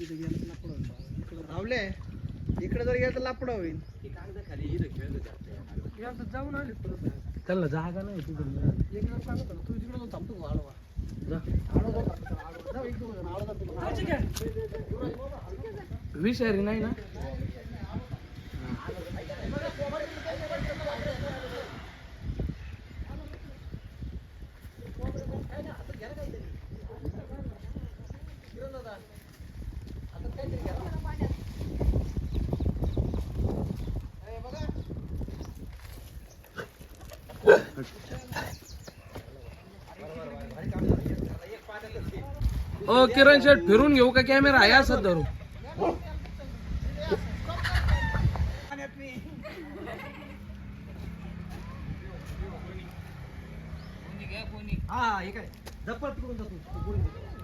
इथे गेलं तर लापड होईल. इकडं रावले इकडे जर गेलं तर लापड होईल. एकदा जाऊन आले परत. त्याला जागा नाही तिकडे एक जण सांगत होता, तू तिकडे जाऊन थांबतो का? आडवा. जा. आडवा जाऊन थांबतो, आडवा. जाऊ, दोघं जण, आडवा. विषारी नाही ना? ओ किरण शेट फिरून घेऊ का कॅमेरा आहे असं धरू हा हे काय? दप्पर तिकडून जातो.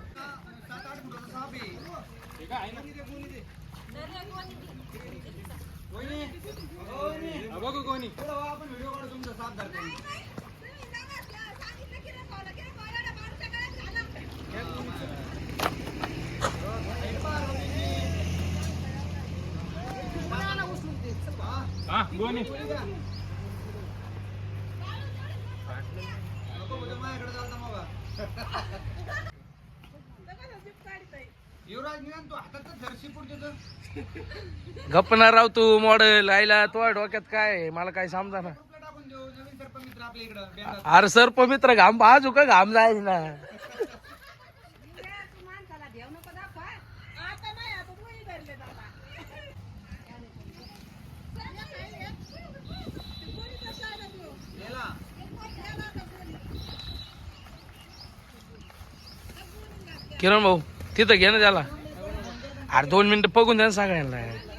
पुढं वा, आपण व्हिडिओ काढू तुमचा साप धरतो. बोलू, माझ्याकडे चालतं बाबा. युवराज निवांत तू हातात जर्सी पुढचे तर गप्पना राव तू मॉडेल आईला तो डोक्यात काय? मला काय समजा ना मित्र. अरे सर पवित्र घाम बाजू का घाम जायच ना. किरण भाऊ तिथं घे ना त्याला. अरे दोन मिनिटं बघून द्या ना सगळ्यांना.